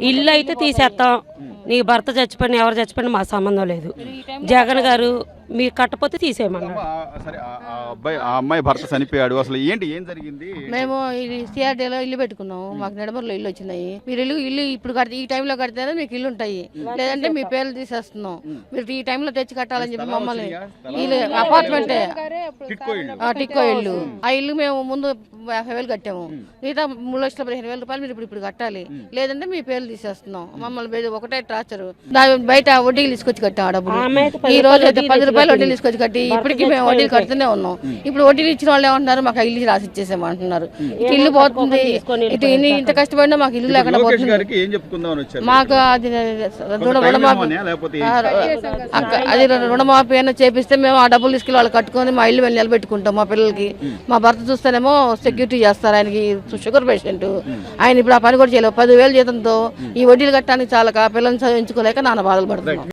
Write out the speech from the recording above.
ఇల్లు అయితే తీసేస్తాం. నీ భర్త చచ్చిపోయిన ఎవరు చచ్చిపోయినా మా సంబంధం లేదు. జగన్ గారు మీకు కట్టపోతే తీసేయమన్నారు ఆ, సరే ఆ- ఆ అబ్బాయి ఆ అమ్మాయి భర్త చనిపోయాడు. అసలు ఏంటి ఏం జరిగింది? మేము ఇది సిఆర్డీలో ఇల్లు పెట్టుకున్నాము. మాకు నడమూరులో ఇల్లు వచ్చినాయి. మీరు ఇల్లు ఇల్లు ఇప్పుడు కడితే ఈ టైంలో కడితేనే మీకు ఇల్లు ఉంటాయి. లేదంటే మీ పేర్లు తీసేస్తున్నాం. మీరు ఈ టైంలో తెచ్చి కట్టాలని చెప్పి మమ్మల్ని ఇల్లు అపార్ట్మెంటే. టిట్కో ఇల్లు. ఆ, టిక్కో ఇల్లు. ఆ ఇల్లు మేము ముందు యాభై వేలు కట్టాము. మిగతా మూడు లక్షల పదిహేను వేల రూపాయలు మీరు ఇప్పుడు ఇప్పుడు కట్టాలి. లేదంటే మీ పేర్లు తీసేస్తున్నాం. మమ్మల్ని ఒకటే టార్చర్. బయట వడ్డీలు తీసుకొచ్చి కట్టాం ఆ డబ్బులు. ఈ రోజు అయితే రూపాయలు పది రూపాయలు వడ్డీలు తీసుకొచ్చి కట్టి ఇప్పటికీ మేము వడ్డీలు కడుతూనే ఉన్నాం. ఇప్పుడు వడ్డీలు ఇచ్చిన వాళ్ళు ఏమంటున్నారు మాకు ఇల్లు రాసి ఇచ్చేసామంటున్నారు ఇటు ఇల్లు పోతుంది. ఇటు ఇన్ని ఇంత కష్టపడినా మాకు ఇల్లు లేకుండా పోతుంది. గారికి ఏం చెప్పుకుందామని వచ్చారు? మాకు అది రుణ రుణమాఫీ అది రుణమాఫీ అయినా చేపిస్తే మేము ఆ డబ్బులు తీసుకెళ్ళి వాళ్ళు కట్టుకొని మా ఇల్లు వెళ్ళి నిలబెట్టుకుంటాం మా పిల్లలకి. మా భర్త చూస్తేనేమో సెక్యూరిటీ చేస్తారు ఆయనకి షుగర్ పేషెంట్. ఆయన ఇప్పుడు ఆ పని కూడా చేయలేవు పదివేలు జీతంతో ఈ వడ్డీలు కట్టడానికి చాలక పిల్లల్ని చదివించుకోలేక నాన్న బాధలు పడుతున్నాం.